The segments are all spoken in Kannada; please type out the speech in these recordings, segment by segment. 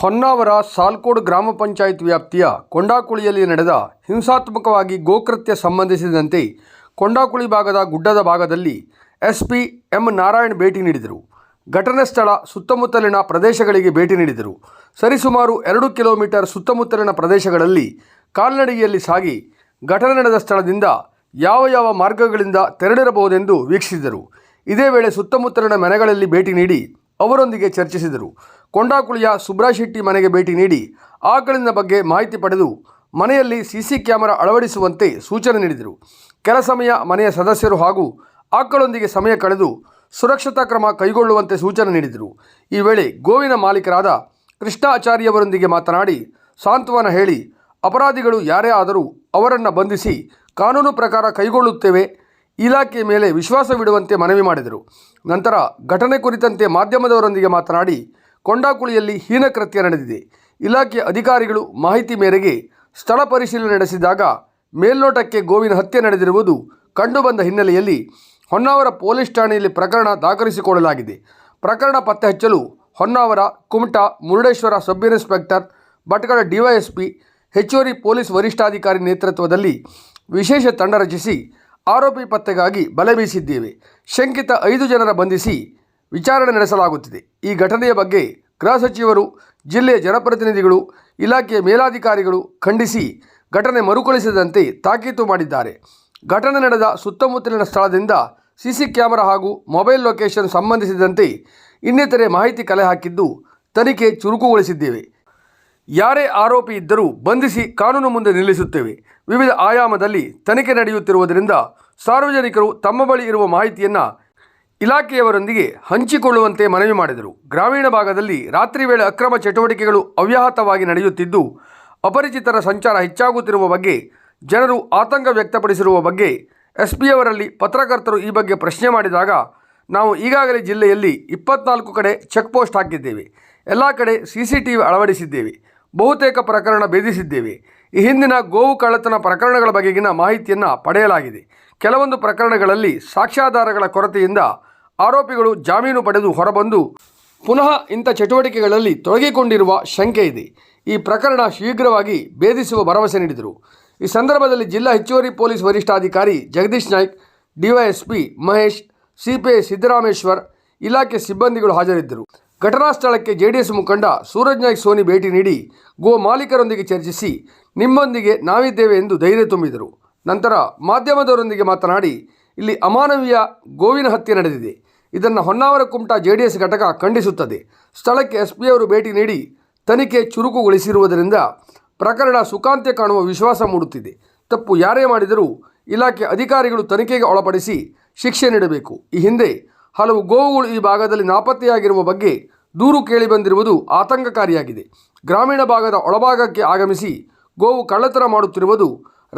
ಹೊನ್ನಾವರ ಸಾಲ್ಕೋಡ್ ಗ್ರಾಮ ಪಂಚಾಯತ್ ವ್ಯಾಪ್ತಿಯ ಕೊಂಡಾಕುಳಿಯಲ್ಲಿ ನಡೆದ ಹಿಂಸಾತ್ಮಕವಾಗಿ ಗೋಕೃತ್ಯ ಸಂಬಂಧಿಸಿದಂತೆ ಕೊಂಡಾಕುಳಿ ಭಾಗದ ಗುಡ್ಡದ ಭಾಗದಲ್ಲಿ ಎಸ್ಪಿ ಎಂ ನಾರಾಯಣ್ ಭೇಟಿ ನೀಡಿದರು. ಘಟನೆ ಸ್ಥಳ ಸುತ್ತಮುತ್ತಲಿನ ಪ್ರದೇಶಗಳಿಗೆ ಭೇಟಿ ನೀಡಿದರು. ಸರಿಸುಮಾರು ಎರಡು ಕಿಲೋಮೀಟರ್ ಸುತ್ತಮುತ್ತಲಿನ ಪ್ರದೇಶಗಳಲ್ಲಿ ಕಾಲ್ನಡಿಗೆಯಲ್ಲಿ ಸಾಗಿ ಘಟನೆ ನಡೆದ ಸ್ಥಳದಿಂದ ಯಾವ ಯಾವ ಮಾರ್ಗಗಳಿಂದ ತೆರಳಿರಬಹುದೆಂದು ವೀಕ್ಷಿಸಿದರು. ಇದೇ ವೇಳೆ ಸುತ್ತಮುತ್ತಲಿನ ಮನೆಗಳಲ್ಲಿ ಭೇಟಿ ನೀಡಿ ಅವರೊಂದಿಗೆ ಚರ್ಚಿಸಿದರು. ಕೊಂಡಾಕುಳಿಯ ಸುಬ್ರಾಶೆಟ್ಟಿ ಮನೆಗೆ ಭೇಟಿ ನೀಡಿ ಆಕಳಿನ ಬಗ್ಗೆ ಮಾಹಿತಿ ಪಡೆದು ಮನೆಯಲ್ಲಿ ಸಿಸಿ ಕ್ಯಾಮೆರಾ ಅಳವಡಿಸುವಂತೆ ಸೂಚನೆ ನೀಡಿದರು. ಕೆಲ ಸಮಯ ಮನೆಯ ಸದಸ್ಯರು ಹಾಗೂ ಆಕಳೊಂದಿಗೆ ಸಮಯ ಕಳೆದು ಸುರಕ್ಷತಾ ಕ್ರಮ ಕೈಗೊಳ್ಳುವಂತೆ ಸೂಚನೆ ನೀಡಿದರು. ಈ ವೇಳೆ ಗೋವಿನ ಮಾಲೀಕರಾದ ಕೃಷ್ಣಾಚಾರ್ಯವರೊಂದಿಗೆ ಮಾತನಾಡಿ ಸಾಂತ್ವನ ಹೇಳಿ, ಅಪರಾಧಿಗಳು ಯಾರೇ ಆದರೂ ಅವರನ್ನು ಬಂಧಿಸಿ ಕಾನೂನು ಪ್ರಕಾರ ಕೈಗೊಳ್ಳುತ್ತೇವೆ ಇಲಾಖೆ ಮೇಲೆ ವಿಶ್ವಾಸವಿಡುವಂತೆ ಮನವಿ ಮಾಡಿದರು. ನಂತರ ಘಟನೆ ಕುರಿತಂತೆ ಮಾಧ್ಯಮದವರೊಂದಿಗೆ ಮಾತನಾಡಿ, ಕೊಂಡಾಕುಳಿಯಲ್ಲಿ ಹೀನಕೃತ್ಯ ನಡೆದಿದೆ. ಇಲಾಖೆ ಅಧಿಕಾರಿಗಳು ಮಾಹಿತಿ ಮೇರೆಗೆ ಸ್ಥಳ ಪರಿಶೀಲನೆ ನಡೆಸಿದಾಗ ಮೇಲ್ನೋಟಕ್ಕೆ ಗೋವಿನ ಹತ್ಯೆ ನಡೆದಿರುವುದು ಕಂಡುಬಂದ ಹಿನ್ನೆಲೆಯಲ್ಲಿ ಹೊನ್ನಾವರ ಪೊಲೀಸ್ ಠಾಣೆಯಲ್ಲಿ ಪ್ರಕರಣ ದಾಖಲಿಸಿಕೊಳ್ಳಲಾಗಿದೆ. ಪ್ರಕರಣ ಪತ್ತೆ ಹಚ್ಚಲು Honnavar Kumta Murudeshwar sub inspector Bhatkal DYSP, ಹೆಚ್ಚುವರಿ ಪೊಲೀಸ್ ವರಿಷ್ಠಾಧಿಕಾರಿ ನೇತೃತ್ವದಲ್ಲಿ ವಿಶೇಷ ತಂಡ ರಚಿಸಿ ಆರೋಪಿ ಪತ್ತೆಗಾಗಿ ಬಲೆ ಬೀಸಿದ್ದೇವೆ. ಶಂಕಿತ ಐದು ಜನರ ಬಂಧಿಸಿ ವಿಚಾರಣೆ ನಡೆಸಲಾಗುತ್ತಿದೆ. ಈ ಘಟನೆಯ ಬಗ್ಗೆ ಗೃಹ ಸಚಿವರು ಜಿಲ್ಲೆಯ ಜನಪ್ರತಿನಿಧಿಗಳು, ಇಲಾಖೆಯ ಮೇಲಾಧಿಕಾರಿಗಳು ಖಂಡಿಸಿ ಘಟನೆ ಮರುಕಳಿಸದಂತೆ ತಾಕೀತು ಮಾಡಿದ್ದಾರೆ. ಘಟನೆ ನಡೆದ ಸುತ್ತಮುತ್ತಲಿನ ಸ್ಥಳದಿಂದ ಸಿಸಿ ಕ್ಯಾಮೆರಾ ಹಾಗೂ ಮೊಬೈಲ್ ಲೊಕೇಶನ್ ಸಂಬಂಧಿಸಿದಂತೆ ಇನ್ನಿತರೆ ಮಾಹಿತಿ ಕಲೆ ಹಾಕಿದ್ದು ತನಿಖೆ ಚುರುಕುಗೊಳಿಸಿದ್ದೇವೆ. ಯಾರೇ ಆರೋಪಿ ಇದ್ದರೂ ಬಂಧಿಸಿ ಕಾನೂನು ಮುಂದೆ ನಿಲ್ಲಿಸುತ್ತೇವೆ. ವಿವಿಧ ಆಯಾಮದಲ್ಲಿ ತನಿಖೆ ನಡೆಯುತ್ತಿರುವುದರಿಂದ ಸಾರ್ವಜನಿಕರು ತಮ್ಮ ಬಳಿ ಇರುವ ಮಾಹಿತಿಯನ್ನು ಇಲಾಖೆಯವರೊಂದಿಗೆ ಹಂಚಿಕೊಳ್ಳುವಂತೆ ಮನವಿ ಮಾಡಿದರು. ಗ್ರಾಮೀಣ ಭಾಗದಲ್ಲಿ ರಾತ್ರಿ ವೇಳೆ ಅಕ್ರಮ ಚಟುವಟಿಕೆಗಳು ಅವ್ಯಾಹತವಾಗಿ ನಡೆಯುತ್ತಿದ್ದು, ಅಪರಿಚಿತರ ಸಂಚಾರ ಹೆಚ್ಚಾಗುತ್ತಿರುವ ಬಗ್ಗೆ, ಜನರು ಆತಂಕ ವ್ಯಕ್ತಪಡಿಸಿರುವ ಬಗ್ಗೆ ಎಸ್ ಪಿಯವರಲ್ಲಿ ಪತ್ರಕರ್ತರು ಈ ಬಗ್ಗೆ ಪ್ರಶ್ನೆ ಮಾಡಿದಾಗ, ನಾವು ಈಗಾಗಲೇ ಜಿಲ್ಲೆಯಲ್ಲಿ ಇಪ್ಪತ್ನಾಲ್ಕು ಕಡೆ ಚೆಕ್ ಪೋಸ್ಟ್ ಹಾಕಿದ್ದೇವೆ. ಎಲ್ಲ ಕಡೆ ಸಿ ಸಿ ಟಿ ವಿ ಅಳವಡಿಸಿದ್ದೇವೆ. ಬಹುತೇಕ ಪ್ರಕರಣ ಭೇದಿಸಿದ್ದೇವೆ. ಈ ಹಿಂದಿನ ಗೋವು ಕಳ್ಳತನ ಪ್ರಕರಣಗಳ ಬಗೆಗಿನ ಮಾಹಿತಿಯನ್ನು ಪಡೆಯಲಾಗಿದೆ. ಕೆಲವೊಂದು ಪ್ರಕರಣಗಳಲ್ಲಿ ಸಾಕ್ಷ್ಯಾಧಾರಗಳ ಕೊರತೆಯಿಂದ ಆರೋಪಿಗಳು ಜಾಮೀನು ಪಡೆದು ಹೊರಬಂದು ಪುನಃ ಇಂಥ ಚಟುವಟಿಕೆಗಳಲ್ಲಿ ತೊಡಗಿಕೊಂಡಿರುವ ಶಂಕೆ ಇದೆ. ಈ ಪ್ರಕರಣ ಶೀಘ್ರವಾಗಿ ಭೇದಿಸುವ ಭರವಸೆ ನೀಡಿದರು. ಈ ಸಂದರ್ಭದಲ್ಲಿ ಜಿಲ್ಲಾ ಹೆಚ್ಚುವರಿ ಪೊಲೀಸ್ ವರಿಷ್ಠಾಧಿಕಾರಿ ಜಗದೀಶ್ ನಾಯ್ಕ್, ಡಿವೈಎಸ್ಪಿ ಮಹೇಶ್, ಸಿಪಿಐ ಸಿದ್ದರಾಮೇಶ್ವರ್, ಇಲಾಖೆ ಸಿಬ್ಬಂದಿಗಳು ಹಾಜರಿದ್ದರು. ಘಟನಾ ಸ್ಥಳಕ್ಕೆ ಜೆಡಿಎಸ್ ಮುಖಂಡ ಸೂರಜ್ ನಾಯ್ಕ್ ಸೋನಿ ಭೇಟಿ ನೀಡಿ ಗೋ ಮಾಲೀಕರೊಂದಿಗೆ ಚರ್ಚಿಸಿ ನಿಮ್ಮೊಂದಿಗೆ ನಾವಿದ್ದೇವೆ ಎಂದು ಧೈರ್ಯ ತುಂಬಿದರು. ನಂತರ ಮಾಧ್ಯಮದವರೊಂದಿಗೆ ಮಾತನಾಡಿ, ಇಲ್ಲಿ ಅಮಾನವೀಯ ಗೋವಿನ ಹತ್ಯೆ ನಡೆದಿದೆ. ಇದನ್ನು ಹೊನ್ನಾವರ ಕುಮಟಾ ಜೆಡಿಎಸ್ ಘಟಕ ಖಂಡಿಸುತ್ತದೆ. ಸ್ಥಳಕ್ಕೆ ಎಸ್ ಅವರು ಭೇಟಿ ನೀಡಿ ತನಿಖೆ ಚುರುಕುಗೊಳಿಸಿರುವುದರಿಂದ ಪ್ರಕರಣ ಸುಖಾಂತ್ಯ ಕಾಣುವ ವಿಶ್ವಾಸ ಮೂಡುತ್ತಿದೆ. ತಪ್ಪು ಯಾರೇ ಮಾಡಿದರೂ ಇಲಾಖೆ ಅಧಿಕಾರಿಗಳು ತನಿಖೆಗೆ ಒಳಪಡಿಸಿ ಶಿಕ್ಷೆ ನೀಡಬೇಕು. ಈ ಹಿಂದೆ ಹಲವು ಗೋವುಗಳು ಈ ಭಾಗದಲ್ಲಿ ನಾಪತ್ತೆಯಾಗಿರುವ ಬಗ್ಗೆ ದೂರು ಕೇಳಿಬಂದಿರುವುದು ಆತಂಕಕಾರಿಯಾಗಿದೆ. ಗ್ರಾಮೀಣ ಭಾಗದ ಒಳಭಾಗಕ್ಕೆ ಆಗಮಿಸಿ ಗೋವು ಕಳ್ಳತನ ಮಾಡುತ್ತಿರುವುದು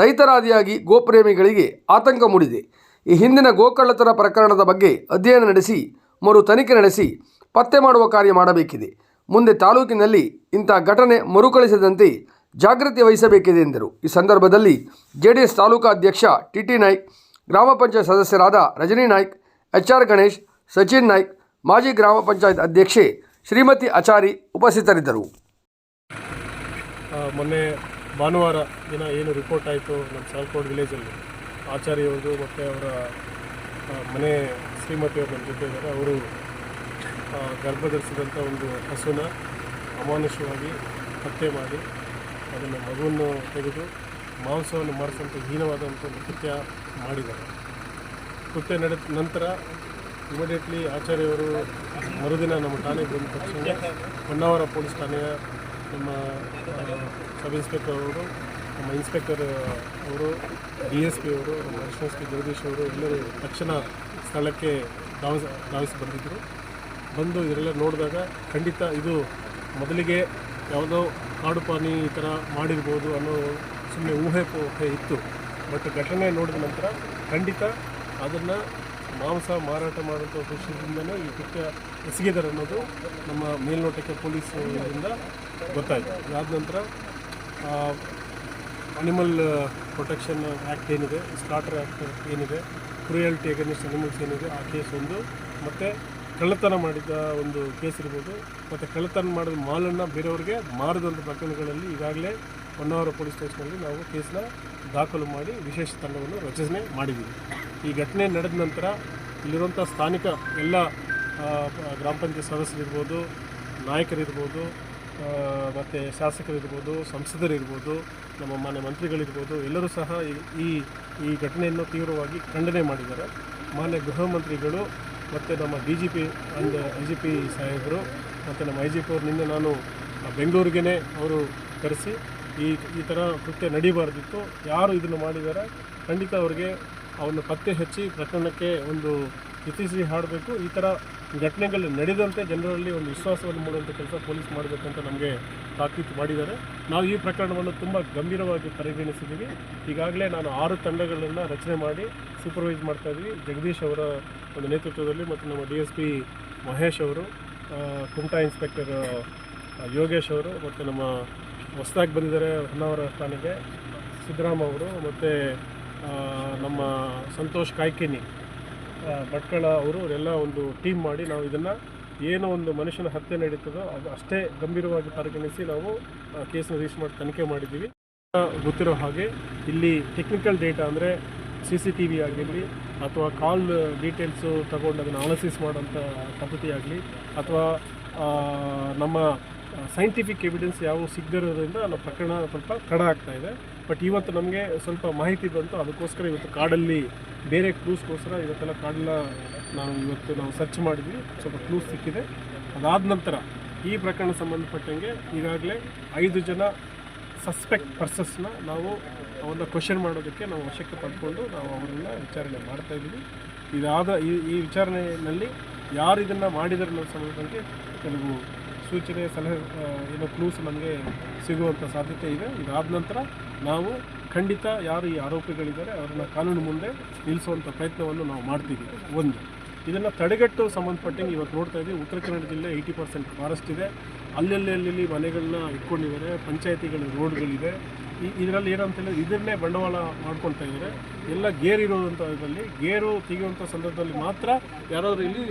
ರೈತರಾದಿಯಾಗಿ ಗೋಪ್ರೇಮಿಗಳಿಗೆ ಆತಂಕ ಮೂಡಿದೆ. ಈ ಹಿಂದಿನ ಗೋಕಳ್ಳತನ ಪ್ರಕರಣದ ಬಗ್ಗೆ ಅಧ್ಯಯನ ನಡೆಸಿ, ಮರು ತನಿಖೆ ನಡೆಸಿ ಪತ್ತೆ ಮಾಡುವ ಕಾರ್ಯ ಮಾಡಬೇಕಿದೆ. ಮುಂದೆ ತಾಲೂಕಿನಲ್ಲಿ ಇಂಥ ಘಟನೆ ಮರುಕಳಿಸದಂತೆ ಜಾಗೃತಿ ವಹಿಸಬೇಕಿದೆ ಎಂದರು. ಈ ಸಂದರ್ಭದಲ್ಲಿ ಜೆಡಿಎಸ್ ತಾಲೂಕಾ ಅಧ್ಯಕ್ಷ ಟಿ ಟಿ ನಾಯ್ಕ್, ಗ್ರಾಮ ಪಂಚಾಯತ್ ಸದಸ್ಯರಾದ ರಜನಿ ನಾಯ್ಕ್, ಎಚ್ ಆರ್ ಗಣೇಶ್ ಸಚಿನ್ ನಾಯ್ಕ್ ಮಾಜಿ ಗ್ರಾಮ ಪಂಚಾಯತ್ ಅಧ್ಯಕ್ಷೆ ಶ್ರೀಮತಿ ಆಚಾರಿ ಉಪಸ್ಥಿತರಿದ್ದರು. ಮೊನ್ನೆ ಭಾನುವಾರ ದಿನ ಏನು ರಿಪೋರ್ಟ್ ಆಯಿತು ನಮ್ಮ ಸಾಲ್ಕೋಡ್ ವಿಲೇಜಲ್ಲಿ ಆಚಾರಿಯವರು ಮತ್ತು ಅವರ ಮನೆ ಶ್ರೀಮತಿಯವರು ನಮ್ಮ ಜೊತೆ ಇದ್ದಾರೆ. ಅವರು ಗರ್ಭ ಗರ್ಭಧರಿಸಿದಂಥ ಒಂದು ಹಸುನ ಅಮಾನುಷವಾಗಿ ಹತ್ಯೆ ಮಾಡಿ, ಅದನ್ನು ಮಗುವನ್ನು ತೆಗೆದು ಮಾಂಸವನ್ನು ಮಾಡಿಸುವಂಥ ಹೀನವಾದಂಥ ಒಂದು ಕೃತ್ಯ ಮಾಡಿದ್ದಾರೆ. ಕೃತ್ಯ ನಡೆದ ನಂತರ ಇಮಿಡಿಯೇಟ್ಲಿ ಆಚಾರ್ಯವರು ಮರುದಿನ ನಮ್ಮ ಠಾಣೆಗೆ ಬಂದ ತಕ್ಷಣ ಹೊನ್ನಾವರ ಪೊಲೀಸ್ ಠಾಣೆಯ ನಮ್ಮ ಸಬ್ ಇನ್ಸ್ಪೆಕ್ಟರ್ ಅವರು, ನಮ್ಮ ಇನ್ಸ್ಪೆಕ್ಟರ್ ಅವರು, ಡಿ ಎಸ್ ಪಿ ಅವರು, ನಮ್ಮ ಎಸ್ ಪಿ ಜಗದೀಶ್ ಅವರು ಎಲ್ಲರೂ ತಕ್ಷಣ ಸ್ಥಳಕ್ಕೆ ಧಾವಿಸ, ಧಾವಿಸಿ ಬಂದಿದ್ದರು. ಬಂದು ಇದರೆಲ್ಲ ನೋಡಿದಾಗ ಖಂಡಿತ ಇದು ಮೊದಲಿಗೆ ಯಾವುದೋ ಕಾಡು ಪಾನಿ ಈ ಥರ ಮಾಡಿರ್ಬೋದು ಅನ್ನೋ ಸುಮ್ಮನೆ ಊಹೆ ಪೋಹೆ ಇತ್ತು. ಬಟ್ ಘಟನೆ ನೋಡಿದ ನಂತರ ಖಂಡಿತ ಅದನ್ನು ಮಾಂಸ ಮಾರಾಟ ಮಾಡುವಂಥ ಉದ್ದೇಶದಿಂದಲೇ ಈ ಕೃತ್ಯ ಎಸಗಿದ್ದಾರೆ ಅನ್ನೋದು ನಮ್ಮ ಮೇಲ್ನೋಟಕ್ಕೆ ಪೊಲೀಸರಿಂದ ಗೊತ್ತಾಯಿತು. ಅದಾದ ನಂತರ ಅನಿಮಲ್ ಪ್ರೊಟೆಕ್ಷನ್ ಆ್ಯಕ್ಟ್ ಏನಿದೆ ಸ್ಟಾರ್ಟರ್ ಆ್ಯಕ್ಟ್ ಏನಿದೆ ಕ್ರೂಯಲ್ಟಿ ಅಗೇನ್ಸ್ಟ್ ಅನಿಮಲ್ಸ್ ಏನಿದೆ, ಆ ಕೇಸ್ ಒಂದು. ಮತ್ತು ಕಳ್ಳತನ ಮಾಡಿದ ಒಂದು ಕೇಸ್ ಇರ್ಬೋದು. ಮತ್ತು ಕಳ್ಳತನ ಮಾಡಿದ ಮಾಲನ್ನು ಬೇರೆಯವ್ರಿಗೆ ಮಾರದಂಥ ಪ್ರಕರಣಗಳಲ್ಲಿ ಈಗಾಗಲೇ ಹೊನ್ನಾವರ ಪೊಲೀಸ್ ಸ್ಟೇಷನಲ್ಲಿ ನಾವು ಕೇಸನ್ನ ದಾಖಲು ಮಾಡಿ ವಿಶೇಷ ತಂಡವನ್ನು ರಚನೆ ಮಾಡಿದ್ದೀವಿ. ಈ ಘಟನೆ ನಡೆದ ನಂತರ ಇಲ್ಲಿರುವಂಥ ಸ್ಥಾನಿಕ ಎಲ್ಲ ಗ್ರಾಮ ಪಂಚಾಯತ್ ಸದಸ್ಯರಿರ್ಬೋದು, ನಾಯಕರಿರ್ಬೋದು ಮತ್ತು ಶಾಸಕರಿರ್ಬೋದು, ಸಂಸದರಿರ್ಬೋದು, ನಮ್ಮ ಮಾನ್ಯ ಮಂತ್ರಿಗಳಿರ್ಬೋದು, ಎಲ್ಲರೂ ಸಹ ಈ- ಈ ಈ ಘಟನೆಯನ್ನು ತೀವ್ರವಾಗಿ ಖಂಡನೆ ಮಾಡಿದ್ದಾರೆ. ಮಾನ್ಯ ಗೃಹ ಮಂತ್ರಿಗಳು ಮತ್ತು ನಮ್ಮ D G P and I G P ಸಾಹೇಬರು ಮತ್ತು ನಮ್ಮ ಐ ಜಿ ಪಿ ಅವರು ನಿನ್ನೆ ನಾನು ಬೆಂಗಳೂರಿಗೇ ಅವರು ಕರೆಸಿ ಈ ಈ ಥರ ಕೃತ್ಯ ನಡೀಬಾರ್ದಿತ್ತು. ಯಾರು ಇದನ್ನು ಮಾಡಿದ್ದಾರೆ ಖಂಡಿತ ಅವರಿಗೆ ಅವನ್ನು ಪತ್ತೆ ಹಚ್ಚಿ ಪ್ರಕರಣಕ್ಕೆ ಒಂದು ಇತಿಶ್ರೀ ಹಾಡಬೇಕು. ಈ ಥರ ಘಟನೆಗಳು ನಡೆದಂತೆ ಜನರಲ್ಲಿ ಒಂದು ವಿಶ್ವಾಸವನ್ನು ಮೂಡುವಂಥ ಕೆಲಸ ಪೊಲೀಸ್ ಮಾಡಬೇಕಂತ ನಮಗೆ ತಾಕೀತು ಮಾಡಿದ್ದಾರೆ. ನಾವು ಈ ಪ್ರಕರಣವನ್ನು ತುಂಬ ಗಂಭೀರವಾಗಿ ಪರಿಗಣಿಸಿದ್ದೀವಿ. ಈಗಾಗಲೇ ನಾನು ಆರು ತಂಡಗಳನ್ನು ರಚನೆ ಮಾಡಿ ಸೂಪರ್ವೈಸ್ ಮಾಡ್ತಾ ಇದ್ದೀವಿ. ಜಗದೀಶ್ ಅವರ ಒಂದು ನೇತೃತ್ವದಲ್ಲಿ ಮತ್ತು ನಮ್ಮ ಡಿ ಎಸ್ ಪಿ ಮಹೇಶ್ ಅವರು ಕುಮಟಾ ಇನ್ಸ್ಪೆಕ್ಟರ್ ಯೋಗೇಶ್ ಅವರು ಮತ್ತು ನಮ್ಮ ಹೊಸದಾಗಿ ಬಂದಿದ್ದಾರೆ ಹೊನ್ನಾವರ ಸ್ಥಾನಕ್ಕೆ ಸಿದ್ದರಾಮ ಅವರು ಮತ್ತು ನಮ್ಮ ಸಂತೋಷ್ ಕಾಯ್ಕಿನಿ ಭಟ್ಕಳ ಅವರು, ಅವರೆಲ್ಲ ಒಂದು ಟೀಮ್ ಮಾಡಿ ನಾವು ಇದನ್ನು ಏನೋ ಒಂದು ಮನುಷ್ಯನ ಹತ್ಯೆ ನಡೀತದೋ ಅದು ಅಷ್ಟೇ ಗಂಭೀರವಾಗಿ ಪರಿಗಣಿಸಿ ನಾವು ಕೇಸನ್ನು ರಿಜಿಸ್ಟರ್ ಮಾಡಿ ತನಿಖೆ ಮಾಡಿದ್ದೀವಿ. ಗೊತ್ತಿರೋ ಹಾಗೆ ಇಲ್ಲಿ ಟೆಕ್ನಿಕಲ್ ಡೇಟಾ ಅಂದರೆ ಸಿ ಸಿ ಟಿ ವಿ ಆಗಿರಲಿ ಅಥವಾ ಕಾಲ್ ಡೀಟೇಲ್ಸು ತಗೊಂಡು ಅದನ್ನು ಅನಾಲಿಸಿಸ್ ಮಾಡೋಂಥ ಪದ್ಧತಿ ಆಗಲಿ ಅಥವಾ ನಮ್ಮ ಸೈಂಟಿಫಿಕ್ ಎವಿಡೆನ್ಸ್ ಯಾವ ಸಿಗದಿರೋದ್ರಿಂದ ನಮ್ಮ ಪ್ರಕರಣ ಸ್ವಲ್ಪ ತಡ ಆಗ್ತಾ ಇದೆ. ಬಟ್ ಇವತ್ತು ನಮಗೆ ಸ್ವಲ್ಪ ಮಾಹಿತಿ ಬಂತು. ಅದಕ್ಕೋಸ್ಕರ ಇವತ್ತು ಕಾಡಲ್ಲಿ ಬೇರೆ ಕ್ಲೂಸ್ಗೋಸ್ಕರ ಇವತ್ತೆಲ್ಲ ಕಾಡನ್ನ ನಾವು ಇವತ್ತು ನಾವು ಸರ್ಚ್ ಮಾಡಿದ್ವಿ. ಸ್ವಲ್ಪ ಕ್ಲೂಸ್ ಸಿಕ್ಕಿದೆ. ಅದಾದ ನಂತರ ಈ ಪ್ರಕರಣ ಸಂಬಂಧಪಟ್ಟಂಗೆ ಈಗಾಗಲೇ ಐದು ಜನ ಸಸ್ಪೆಕ್ಟ್ ಪರ್ಸಸ್ನ ನಾವು ಅವನ್ನ ಕ್ವಶನ್ ಮಾಡೋದಕ್ಕೆ ನಾವು ವಶಕ್ಕೆ ಪಡ್ಕೊಂಡು ನಾವು ಅವರನ್ನ ವಿಚಾರಣೆ ಮಾಡ್ತಾ ಇದ್ದೀವಿ. ಇದಾದ ಈ ಈ ವಿಚಾರಣೆಯಲ್ಲಿ ಯಾರು ಇದನ್ನು ಮಾಡಿದರೆ ಅನ್ನೋ ಸಂಬಂಧಕ್ಕೆ ಕೆಲವು ಸೂಚನೆ ಸಲಹೆ ಏನೋ ಕ್ಲೂಸ್ ನಮಗೆ ಸಿಗುವಂಥ ಸಾಧ್ಯತೆ ಇದೆ. ಇದಾದ ನಂತರ ನಾವು ಖಂಡಿತ ಯಾರು ಈ ಆರೋಪಿಗಳಿದ್ದಾರೆ, ಅವರನ್ನ ಕಾನೂನು ಮುಂದೆ ನಿಲ್ಲಿಸುವಂಥ ಪ್ರಯತ್ನವನ್ನು ನಾವು ಮಾಡ್ತೀವಿ. ಒಂದು, ಇದನ್ನು ತಡೆಗಟ್ಟು ಸಂಬಂಧಪಟ್ಟಂಗೆ ಇವತ್ತು ನೋಡ್ತಾ ಇದ್ದೀವಿ. ಉತ್ತರ ಕನ್ನಡ ಜಿಲ್ಲೆ ಏಯ್ಟಿ ಪರ್ಸೆಂಟ್ ಫಾರೆಸ್ಟ್ ಇದೆ. ಅಲ್ಲಲ್ಲಿ ಅಲ್ಲಿ ಮನೆಗಳನ್ನ ಇಟ್ಕೊಂಡಿದ್ದಾರೆ, ಪಂಚಾಯತಿಗಳ ರೋಡ್ಗಳಿದೆ. ಈ ಇದರಲ್ಲಿ ಏನಂತ ಹೇಳಿದ್ರೆ ಇದನ್ನೇ ಬಂಡವಾಳ ಮಾಡ್ಕೊಳ್ತಾ ಇದ್ದಾರೆ. ಎಲ್ಲ ಗೇರ್ ಇರೋದಂಥ ಇದರಲ್ಲಿ, ಗೇರು ತೆಗೆಯುವಂಥ ಸಂದರ್ಭದಲ್ಲಿ ಮಾತ್ರ ಯಾರಾದರೂ ಇಲ್ಲಿ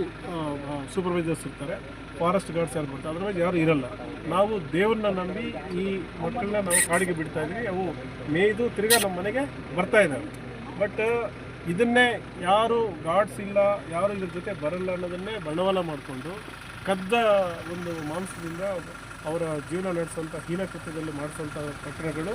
ಸೂಪರ್ವೈಸರ್ಸ್ ಇರ್ತಾರೆ. ಫಾರೆಸ್ಟ್ ಗಾರ್ಡ್ಸ್ ಯಾರು ಬರ್ತಾರೆ, ಅದ್ರ ಮೇಲೆ ಯಾರು ಇರಲ್ಲ. ನಾವು ದೇವ್ರನ್ನ ನಂಬಿ ಈ ಮಕ್ಕಳನ್ನ ನಾವು ಕಾಡಿಗೆ ಬಿಡ್ತಾ ಇದ್ದೀವಿ. ಅವು ಮೇಯ್ದು ತಿರ್ಗಾ ನಮ್ಮ ಮನೆಗೆ ಬರ್ತಾ ಇದ್ದಾರೆ. ಬಟ್ ಇದನ್ನೇ ಯಾರು ಗಾರ್ಡ್ಸ್ ಇಲ್ಲ, ಯಾರು ಇದ್ರ ಜೊತೆ ಬರಲ್ಲ ಅನ್ನೋದನ್ನೇ ಬಂಡವಾಳ ಮಾಡಿಕೊಂಡು ಕದ್ದ ಒಂದು ಮಾಂಸದಿಂದ ಅವರ ಜೀವನ ನಡೆಸುವಂಥ ಹೀನ ಕೃತ್ಯದಲ್ಲಿ ಮಾಡಿಸುವಂಥ ಪ್ರಕರಣಗಳು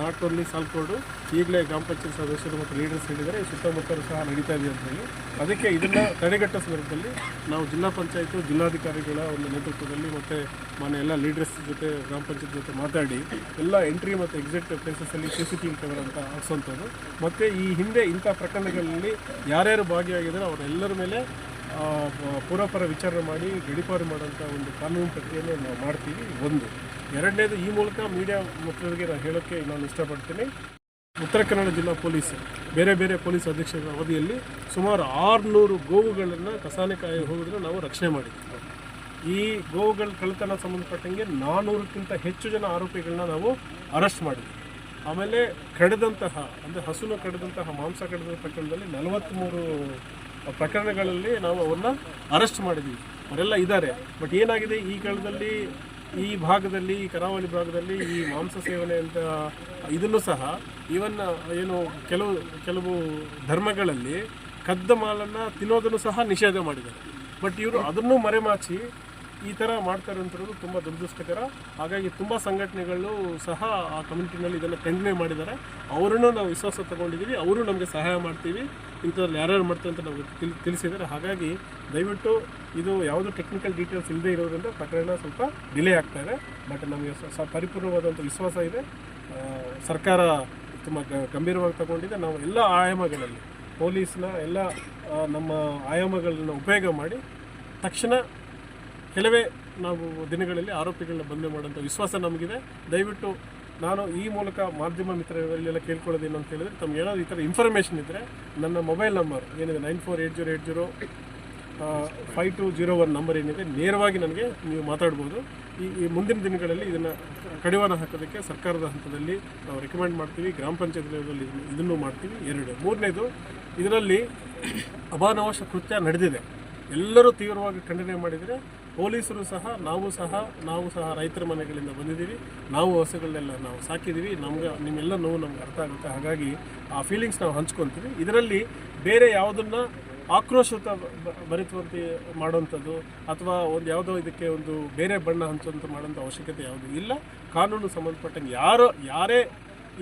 ನಾಟ್ ಓನ್ಲಿ ಸಾಲ್ಕೋಡು, ಈಗಲೇ ಗ್ರಾಮ ಪಂಚಾಯತ್ ಸದಸ್ಯರು ಮತ್ತು ಲೀಡರ್ಸ್ ಹೇಳಿದರೆ ಸುತ್ತಮುತ್ತಲೂ ಸಹ ನಡೀತಾ ಇದೆ ಅಂತ ಹೇಳಿ. ಅದಕ್ಕೆ ಇದನ್ನು ತಡೆಗಟ್ಟೋ ಸಂದರ್ಭದಲ್ಲಿ ನಾವು ಜಿಲ್ಲಾ ಪಂಚಾಯತು, ಜಿಲ್ಲಾಧಿಕಾರಿಗಳ ಒಂದು ನೇತೃತ್ವದಲ್ಲಿ ಮತ್ತು ಮನೆ ಎಲ್ಲ ಲೀಡರ್ಸ್ ಜೊತೆ, ಗ್ರಾಮ ಪಂಚಾಯತ್ ಜೊತೆ ಮಾತಾಡಿ, ಎಲ್ಲ ಎಂಟ್ರಿ ಮತ್ತು exit ಪ್ಲೇಸಸ್ಸಲ್ಲಿ C C T V camera ಅಂತ ಹಾಕ್ಸೋಂಥದ್ದು. ಮತ್ತು ಈ ಹಿಂದೆ ಇಂಥ ಪ್ರಕರಣಗಳಲ್ಲಿ ಯಾರ್ಯಾರು ಭಾಗಿಯಾಗಿದ್ದಾರೆ, ಅವರೆಲ್ಲರ ಮೇಲೆ ಪೂರ್ವಪರ ವಿಚಾರಣೆ ಮಾಡಿ ಗಡಿಪಾರು ಮಾಡೋಂಥ ಒಂದು ಕಾನೂನು ಪ್ರಕ್ರಿಯೆಯನ್ನು ನಾವು ಮಾಡ್ತೀವಿ. ಒಂದು. ಎರಡನೇದು ಈ ಮೂಲಕ ಮೀಡಿಯಾ ಮಿತ್ರರಿಗೆ ನಾನು ಹೇಳೋಕ್ಕೆ ನಾನು ಇಷ್ಟಪಡ್ತೀನಿ. ಉತ್ತರ ಕನ್ನಡ ಜಿಲ್ಲಾ ಪೊಲೀಸ್, ಬೇರೆ ಬೇರೆ ಪೊಲೀಸ್ ಅಧೀಕ್ಷಕರ ಅವಧಿಯಲ್ಲಿ ಸುಮಾರು ಆರುನೂರು ಗೋವುಗಳನ್ನು ಕಸಾನೆಕಾಯಿ ಹೋಗೋದನ್ನು ನಾವು ರಕ್ಷಣೆ ಮಾಡಿದ್ದೀವಿ. ಈ ಗೋವುಗಳ ಕಳ್ಳತನ ಸಂಬಂಧಪಟ್ಟಂಗೆ ನಾನ್ನೂರಕ್ಕಿಂತ ಹೆಚ್ಚು ಜನ ಆರೋಪಿಗಳನ್ನ ನಾವು ಅರೆಸ್ಟ್ ಮಾಡಿದ್ವಿ. ಆಮೇಲೆ ಕಡಿದಂತಹ, ಅಂದರೆ ಹಸುನ ಕಡಿದಂತಹ, ಮಾಂಸ ಕಡಿದ ಪ್ರಕರಣದಲ್ಲಿ ನಲವತ್ತ್ಮೂರು ಪ್ರಕರಣಗಳಲ್ಲಿ ನಾವು ಅವ್ರನ್ನ ಅರೆಸ್ಟ್ ಮಾಡಿದ್ದೀವಿ ಅವರೆಲ್ಲ ಇದ್ದಾರೆ. ಬಟ್ ಏನಾಗಿದೆ? ಈ ಕಾಲದಲ್ಲಿ, ಈ ಭಾಗದಲ್ಲಿ, ಈ ಕರಾವಳಿ ಭಾಗದಲ್ಲಿ ಈ ಮಾಂಸ ಸೇವನೆ ಅಂತ ಇದನ್ನು ಸಹ ಈವನ್ ಏನು ಕೆಲವು ಕೆಲವು ಧರ್ಮಗಳಲ್ಲಿ ಕದ್ದ ಮಾಲನ್ನು ತಿನ್ನೋದನ್ನು ಸಹ ನಿಷೇಧ ಮಾಡಿದ್ದಾರೆ. ಬಟ್ ಇವರು ಅದನ್ನು ಮರೆಮಾಚಿ ಈ ಥರ ಮಾಡ್ತಾ ಇರೋಂಥದ್ದು ತುಂಬ ದುರದೃಷ್ಟಕರ. ಹಾಗಾಗಿ ತುಂಬ ಸಂಘಟನೆಗಳು ಸಹ ಆ ಕಮ್ಯುನಿಟಿನಲ್ಲಿ ಇದನ್ನು ಖಂಡನೆ ಮಾಡಿದ್ದಾರೆ. ಅವರನ್ನು ನಾವು ವಿಶ್ವಾಸ ತಗೊಂಡಿದ್ದೀವಿ. ಅವರು ನಮಗೆ ಸಹಾಯ ಮಾಡ್ತೀವಿ. ಇಂಥದ್ರಲ್ಲಿ ಯಾರ್ಯಾರು ಮಾಡ್ತಾರೆ ಅಂತ ನಾವು ತಿಳಿ, ತಿಳಿಸಿದ್ದಾರೆ. ಹಾಗಾಗಿ ದಯವಿಟ್ಟು ಇದು ಯಾವುದು ಟೆಕ್ನಿಕಲ್ ಡೀಟೇಲ್ಸ್ ಇಲ್ಲದೆ ಇರೋದ್ರಿಂದ ಪ್ರಕರಣ ಸ್ವಲ್ಪ ಡಿಲೇ ಆಗ್ತಾ ಇದೆ. ಬಟ್ ನಮಗೆ ಸ- ಪರಿಪೂರ್ಣವಾದಂಥ ವಿಶ್ವಾಸ ಇದೆ. ಸರ್ಕಾರ ತುಂಬ ಗಂಭೀರವಾಗಿ ತಗೊಂಡಿದೆ. ನಾವು ಎಲ್ಲ ಆಯಾಮಗಳಲ್ಲಿ ಪೊಲೀಸ್ನ ಎಲ್ಲ ನಮ್ಮ ಆಯಾಮಗಳನ್ನು ಉಪಯೋಗ ಮಾಡಿ ತಕ್ಷಣ ಕೆಲವೇ ನಾವು ದಿನಗಳಲ್ಲಿ ಆರೋಪಿಗಳನ್ನ ಬಂಧೆ ಮಾಡುವಂಥ ವಿಶ್ವಾಸ ನಮಗಿದೆ. ದಯವಿಟ್ಟು ನಾನು ಈ ಮೂಲಕ ಮಾಧ್ಯಮ ಮಿತ್ರರಲ್ಲೆಲ್ಲ ಏನು ಅಂತ ಹೇಳಿದ್ರೆ, ತಮ್ಗೆ ಏನಾದ್ರು ಈ ಥರ ಇನ್ಫಾರ್ಮೇಷನ್ ಇದ್ದರೆ ನನ್ನ ಮೊಬೈಲ್ ನಂಬರ್ ಏನಿದೆ nine four eight zero eight zero five two zero one number ಏನಿದೆ, ನೇರವಾಗಿ ನನಗೆ ನೀವು ಮಾತಾಡ್ಬೋದು. ಈ ಈ ಮುಂದಿನ ದಿನಗಳಲ್ಲಿ ಇದನ್ನು ಕಡಿವಾಣ ಹಾಕೋದಕ್ಕೆ ಸರ್ಕಾರದ ಹಂತದಲ್ಲಿ ನಾವು ರೆಕಮೆಂಡ್ ಮಾಡ್ತೀವಿ, ಗ್ರಾಮ ಪಂಚಾಯತ್ ಲೆವೆಲಲ್ಲಿ ಇದನ್ನು ಮಾಡ್ತೀವಿ. ಎರಡು. ಮೂರನೇದು, ಇದರಲ್ಲಿ ಅಭಾನವಶ ಕೃತ್ಯ ನಡೆದಿದೆ. ಎಲ್ಲರೂ ತೀವ್ರವಾಗಿ ಖಂಡನೆ ಮಾಡಿದರೆ ಪೊಲೀಸರು ಸಹ, ನಾವು ಸಹ ನಾವು ಸಹ ರೈತರ ಮನೆಗಳಿಂದ ಬಂದಿದ್ದೀವಿ. ನಾವು ಹಸುಗಳನ್ನೆಲ್ಲ ನಾವು ಸಾಕಿದ್ದೀವಿ. ನಮ್ಗೆ, ನಿಮ್ಮೆಲ್ಲ ನೋವು ನಮ್ಗೆ ಅರ್ಥ ಆಗುತ್ತೆ. ಹಾಗಾಗಿ ಆ ಫೀಲಿಂಗ್ಸ್ ನಾವು ಹಂಚ್ಕೊತೀವಿ. ಇದರಲ್ಲಿ ಬೇರೆ ಯಾವುದನ್ನು ಆಕ್ರೋಶತ ಭರಿತವಂತೆ ಮಾಡುವಂಥದ್ದು ಅಥವಾ ಒಂದು ಯಾವುದೋ ಇದಕ್ಕೆ ಒಂದು ಬೇರೆ ಬಣ್ಣ ಹಂಚುವಂಥ ಮಾಡುವಂಥ ಅವಶ್ಯಕತೆ ಯಾವುದೂ ಇಲ್ಲ. ಕಾನೂನು ಸಂಬಂಧಪಟ್ಟಂಗೆ ಯಾರೋ, ಯಾರೇ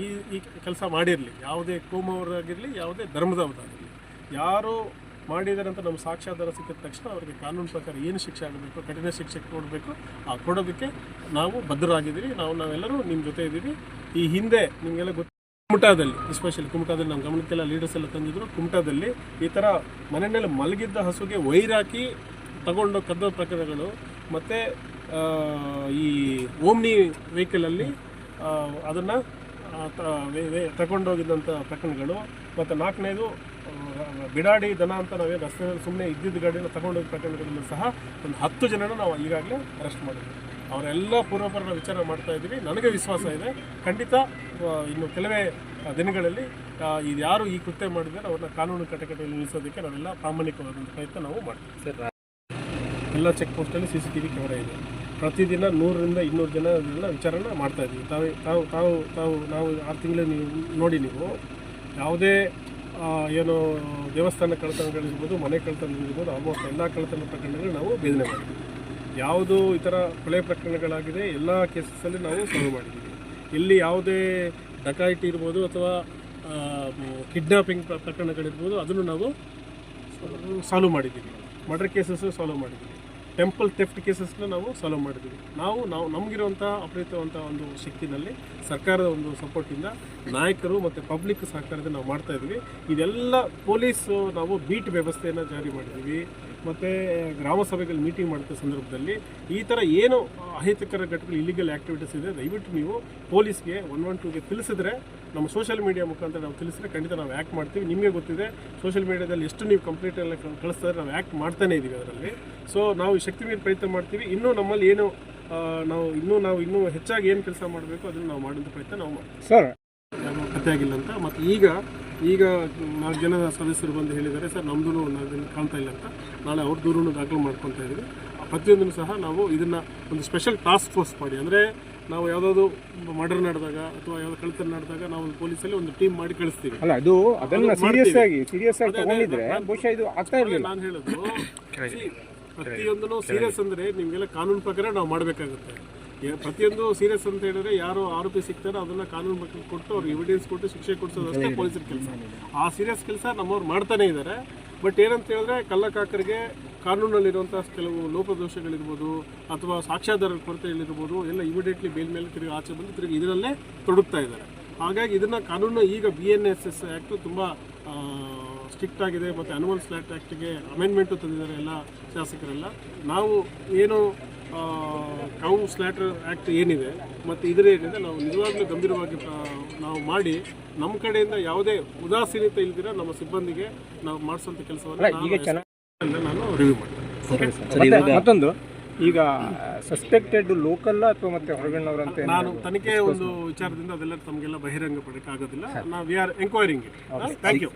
ಈ ಈ ಕೆಲಸ ಮಾಡಿರಲಿ, ಯಾವುದೇ ಕೋಮವರಾಗಿರಲಿ, ಯಾವುದೇ ಧರ್ಮದವರಾಗಿರಲಿ, ಯಾರು ಮಾಡಿದ್ದಾರೆ ಅಂತ ನಮ್ಮ ಸಾಕ್ಷ್ಯಾಧಾರ ಸಿಕ್ಕಿದ ತಕ್ಷಣ ಅವರಿಗೆ ಕಾನೂನು ಪ್ರಕಾರ ಏನು ಶಿಕ್ಷೆ ಆಗಬೇಕು, ಕಠಿಣ ಶಿಕ್ಷೆ ಕೊಡಬೇಕು, ಆ ಕೊಡೋದಕ್ಕೆ ನಾವು ಬದ್ಧರಾಗಿದ್ದೀವಿ. ನಾವು, ನಾವೆಲ್ಲರೂ ನಿಮ್ಮ ಜೊತೆ ಇದ್ದೀವಿ. ಈ ಹಿಂದೆ ನಿಮಗೆಲ್ಲ ಗೊತ್ತು ಕುಮಟಾದಲ್ಲಿ ಎಸ್ಪೆಷಲಿ ಕುಮಟಾದಲ್ಲಿ ನಮ್ಮ ಗಮನಕ್ಕೆಲ್ಲ ಲೀಡರ್ಸ್ ಎಲ್ಲ ತಂದಿದ್ರು. ಕುಮಟಾದಲ್ಲಿ ಈ ಥರ ಮನೆ ಮೇಲೆ ಮಲಗಿದ್ದ ಹಸುಗೆ ವೈರಾಕಿ ತಗೊಂಡು ಕದ್ದ ಪ್ರಕರಣಗಳು, ಮತ್ತು ಈ ಓಮ್ನಿ ವೆಹಿಕಲಲ್ಲಿ ಅದನ್ನು ತಗೊಂಡೋಗಿದ್ದಂಥ ಪ್ರಕರಣಗಳು, ಮತ್ತು ನಾಲ್ಕನೇದು ಬಿಡಾಡಿ ದನ ಅಂತ ನಾವೇನು ರಸ್ತೆಯಲ್ಲಿ ಸುಮ್ಮನೆ ಇದ್ದಿದ್ದ ಗಾಡಿನ ತಗೊಂಡೋಗಿ ಪ್ರಕರಣಗಳನ್ನು ಸಹ ಒಂದು ಹತ್ತು ಜನನ ನಾವು ಈಗಾಗಲೇ ಅರೆಸ್ಟ್ ಮಾಡಿದ್ವಿ. ಅವರೆಲ್ಲ ಪೂರ್ವಪರ ವಿಚಾರ ಮಾಡ್ತಾ ಇದ್ದೀವಿ. ನನಗೆ ವಿಶ್ವಾಸ ಇದೆ. ಖಂಡಿತ ಇನ್ನು ಕೆಲವೇ ದಿನಗಳಲ್ಲಿ ಇದು ಯಾರು ಈ ಕೃತ್ಯ ಮಾಡಿದ್ದಾರೆ ಅವ್ರನ್ನ ಕಾನೂನು ಕಟಕಟೆಯಲ್ಲಿ ನಿಲ್ಲಿಸೋದಕ್ಕೆ ನಾವೆಲ್ಲ ಪ್ರಾಮಾಣಿಕವಾದಂಥ ಪ್ರಯತ್ನ ನಾವು ಮಾಡ್ತೀವಿ. ಎಲ್ಲ check ಪೋಸ್ಟಲ್ಲಿ C C T V camera ಇದೆ. ಪ್ರತಿದಿನ ನೂರರಿಂದ ಇನ್ನೂರು ಜನ ಅದನ್ನೆಲ್ಲ ವಿಚಾರನ ಮಾಡ್ತಾ ಇದ್ದೀವಿ. ತಾವು ತಾವು ತಾವು ತಾವು ನಾವು ಆರು ತಿಂಗಳು ನೀವು ನೋಡಿ ನೀವು ಯಾವುದೇ ಏನು ದೇವಸ್ಥಾನ ಕಳ್ಳತನಗಳಿರ್ಬೋದು ಮನೆ ಕಳ್ಳತನಗಳಿರ್ಬೋದು ಆಲ್ಮೋಸ್ಟ್ ಎಲ್ಲ ಕಳ್ಳತನ ಪ್ರಕರಣಗಳು ನಾವು ಬೇದನೆ ಮಾಡಿದ್ದೀವಿ. ಯಾವುದು ಈ ಥರ ಕೊಲೆ ಪ್ರಕರಣಗಳಾಗಿದೆ, ಎಲ್ಲ ಕೇಸಸ್ಸಲ್ಲಿ ನಾವು ಸಾಲ್ವ್ ಮಾಡಿದ್ದೀವಿ. ಇಲ್ಲಿ ಯಾವುದೇ ಡಕಾಯಿಟಿ ಇರ್ಬೋದು ಅಥವಾ ಕಿಡ್ನಾಪಿಂಗ್ ಪ್ರಕರಣಗಳಿರ್ಬೋದು, ಅದನ್ನು ನಾವು ಸಾಲ್ವ್ ಮಾಡಿದ್ದೀವಿ. ಮರ್ಡರ್ ಕೇಸಸ್ಸು ಸಾಲ್ವ್ ಮಾಡಿದ್ದೀವಿ. ಟೆಂಪಲ್ ಥೆಫ್ಟ್ ಕೇಸಸ್ನ ನಾವು ಸಾಲ್ವ್ ಮಾಡಿದ್ದೀವಿ. ನಾವು ನಾವು, ನಮಗಿರುವಂಥ ಅಪರಿತವಂಥ ಒಂದು ಶಕ್ತಿನಲ್ಲಿ ಸರ್ಕಾರದ ಒಂದು ಸಪೋರ್ಟಿಂದ ನಾಯಕರು ಮತ್ತು ಪಬ್ಲಿಕ್ ಸಹಕಾರದಿಂದ ನಾವು ಮಾಡ್ತಾಯಿದ್ವಿ ಇದೆಲ್ಲ ಪೊಲೀಸು ನಾವು ಬೀಟ್ ವ್ಯವಸ್ಥೆಯನ್ನು ಜಾರಿ ಮಾಡಿದ್ದೀವಿ. ಮತ್ತು ಗ್ರಾಮ ಸಭೆಗಳು ಮೀಟಿಂಗ್ ಮಾಡಿದ ಸಂದರ್ಭದಲ್ಲಿ ಈ ಥರ ಏನು ಅಹಿತಕರ ಘಟಕಗಳು ಇಲ್ಲಿಗಲ್ ಆ್ಯಕ್ಟಿವಿಟೀಸ್ ಇದೆ ದಯವಿಟ್ಟು ನೀವು ಪೊಲೀಸ್ಗೆ ಒನ್ ಒನ್ ಟೂಗೆ ತಿಳಿಸಿದ್ರೆ ನಮ್ಮ ಸೋಷಿಯಲ್ ಮೀಡಿಯಾ ಮುಖಾಂತರ ನಾವು ತಿಳಿಸಿದ್ರೆ ಖಂಡಿತ ನಾವು ಆ್ಯಕ್ಟ್ ಮಾಡ್ತೀವಿ. ನಿಮಗೆ ಗೊತ್ತಿದೆ ಸೋಷಿಯಲ್ ಮೀಡಿಯಾದಲ್ಲಿ ಎಷ್ಟು ನೀವು ಕಂಪ್ಲೀಟ್ ಎಲ್ಲ ಕಳ್- ಕಳಿಸ್ತಾರೆ ನಾವು ಆ್ಯಕ್ಟ್ ಮಾಡ್ತಾನೆ ಇದ್ದೀವಿ ಅದರಲ್ಲಿ. ಸೊ ನಾವು ಈ ಶಕ್ತಿ ಮೀರಿ ಪ್ರಯತ್ನ ಮಾಡ್ತೀವಿ. ಇನ್ನೂ ನಮ್ಮಲ್ಲಿ ಏನು ನಾವು ಇನ್ನೂ ನಾವು ಇನ್ನೂ ಹೆಚ್ಚಾಗಿ ಏನು ಕೆಲಸ ಮಾಡಬೇಕು ಅದನ್ನು ನಾವು ಮಾಡುವಂಥ ಪ್ರಯತ್ನ ನಾವು ಮಾಡ್ತೀವಿ. ಸರ್ ಯಾರು ಪತ್ತೆ ಆಗಿಲ್ಲ ಅಂತ. ಮತ್ತು ಈಗ ಈಗ ನಾಲ್ಕು ಜನ ಸದಸ್ಯರು ಬಂದು ಹೇಳಿದ್ದಾರೆ ಸರ್ ನಮ್ಮದು ನಾಲ್ಕು ಜನ ಕಾಣ್ತಾ ಇಲ್ಲ ಅಂತ ನಾಳೆ ಅವ್ರ ದೂರನ್ನು ದಾಖಲು ಮಾಡ್ಕೊತಾ ಇದ್ದೀವಿ. ಪ್ರತಿಯೊಂದನ್ನು ಸಹ ನಾವು ಇದನ್ನು ಒಂದು ಸ್ಪೆಷಲ್ ಟಾಸ್ಕ್ ಫೋರ್ಸ್ ಮಾಡಿ ಅಂದರೆ ನಾವು ಯಾವುದಾದ್ರು ಮರ್ಡರ್ ನಡೆದಾಗ ಅಥವಾ ಯಾವುದೋ ಕಳ್ತನ ನಡೆದಾಗ ನಾವು ಒಂದು ಪೊಲೀಸಲ್ಲಿ ಒಂದು ಟೀಮ್ ಮಾಡಿ ಕಳಿಸ್ತೀವಿ. ಅಲ್ಲ ಅದು ಅದನ್ನ ಸೀರಿಯಸ್. ಆಗಿ ಸೀರಿಯಸ್ ಆಗಿ ತಗೊಂಡಿದ್ರೆ ಬಹುಶಃ ಇದು ಆಗ್ತಾ ಇರಲಿಲ್ಲ. ನಾನು ಹೇಳೋದು ಪ್ರತಿಯೊಂದನ್ನು ಸೀರಿಯಸ್ ಅಂದರೆ ನಿಮಗೆಲ್ಲ ಕಾನೂನು ಪ್ರಕಾರ ನಾವು ಮಾಡಬೇಕಾಗುತ್ತೆ. ಪ್ರತಿಯೊಂದು ಸೀರಿಯಸ್ ಅಂತ ಹೇಳಿದ್ರೆ ಯಾರು ಆರೋಪಿ ಸಿಗ್ತಾರೋ ಅದನ್ನ ಕಾನೂನು ಬಗ್ಗೆ ಕೊಟ್ಟು ಅವ್ರಿಗೆ ಎವಿಡೆನ್ಸ್ ಕೊಟ್ಟು ಶಿಕ್ಷೆ ಕೊಡಿಸೋದಷ್ಟೇ ಪೊಲೀಸರ ಕೆಲಸ. ಆ ಸೀರಿಯಸ್ ಕೆಲಸ ನಮ್ಮವ್ರು ಮಾಡ್ತಾನೆ ಇದ್ದಾರೆ ಬಟ್ ಏನಂತ ಹೇಳಿದ್ರೆ ಕಳ್ಳಕಾಕರಿಗೆ ಕಾನೂನಲ್ಲಿರುವಂಥ ಕೆಲವು ಲೋಪದೋಷಗಳಿರ್ಬೋದು ಅಥವಾ ಸಾಕ್ಷ್ಯಾಧಾರ ಕೊರತೆಗಳಿರ್ಬೋದು ಎಲ್ಲ ಇಮಿಡಿಯೇಟ್ಲಿ ಬೇಲ್ ಮೇಲೆ ತಿರುಗಿ ಆಚೆ ಬಂದು ತಿರುಗಿ ಇದರಲ್ಲೇ ತೊಡಗ್ತಾ ಇದ್ದಾರೆ ಹಾಗಾಗಿ ಇದನ್ನ ಕಾನೂನು ಈಗ B N S S act ತುಂಬ ಸ್ಟ್ರಿಕ್ಟ್ ಆಗಿದೆ. ಮತ್ತು ಅನಿಮಲ್ ಸ್ಲಾಟ್ ಆ್ಯಕ್ಟ್ಗೆ ಅಮೆಂಡ್ಮೆಂಟು ತಂದಿದ್ದಾರೆ ಎಲ್ಲ ಶಾಸಕರೆಲ್ಲ. ನಾವು ಏನು ಕೌ ಸ್ಲಾಟರ್ ಆ್ಯಕ್ಟ್ ಏನಿದೆ ಮತ್ತು ಇದರ ಏನಿದೆ ನಾವು ನಿಜವಾಗ್ಲೂ ಗಂಭೀರವಾಗಿ ನಾವು ಮಾಡಿ ನಮ್ಮ ಕಡೆಯಿಂದ ಯಾವುದೇ ಉದಾಸೀನತೆ ಇಲ್ದಿರ ನಮ್ಮ ಸಿಬ್ಬಂದಿಗೆ ನಾವು ಮಾಡಿಸುವಂಥ ಕೆಲಸವನ್ನು ಈಗ ಚೆನ್ನಾಗಿ ನಾನು ರಿವ್ಯೂ ಮಾಡ್ತೀನಿ. ಮತ್ತೆ ಮತ್ತೊಂದು ಈಗ ಸಸ್ಪೆಕ್ಟೆಡ್ ಲೋಕಲ್ ಅಥವಾ ಮತ್ತೆ ಹೊರಗಣ್ಣವರಂತೆ ಅಂತ ನಾನು ತನಿಖೆ ಒಂದು ವಿಚಾರದಿಂದ ಅದೆಲ್ಲ ತಮಗೆಲ್ಲ ಬಹಿರಂಗ ಪಡೋಕ್ಕಾಗೋದಿಲ್ಲ ನಾವು V R enquiring thank you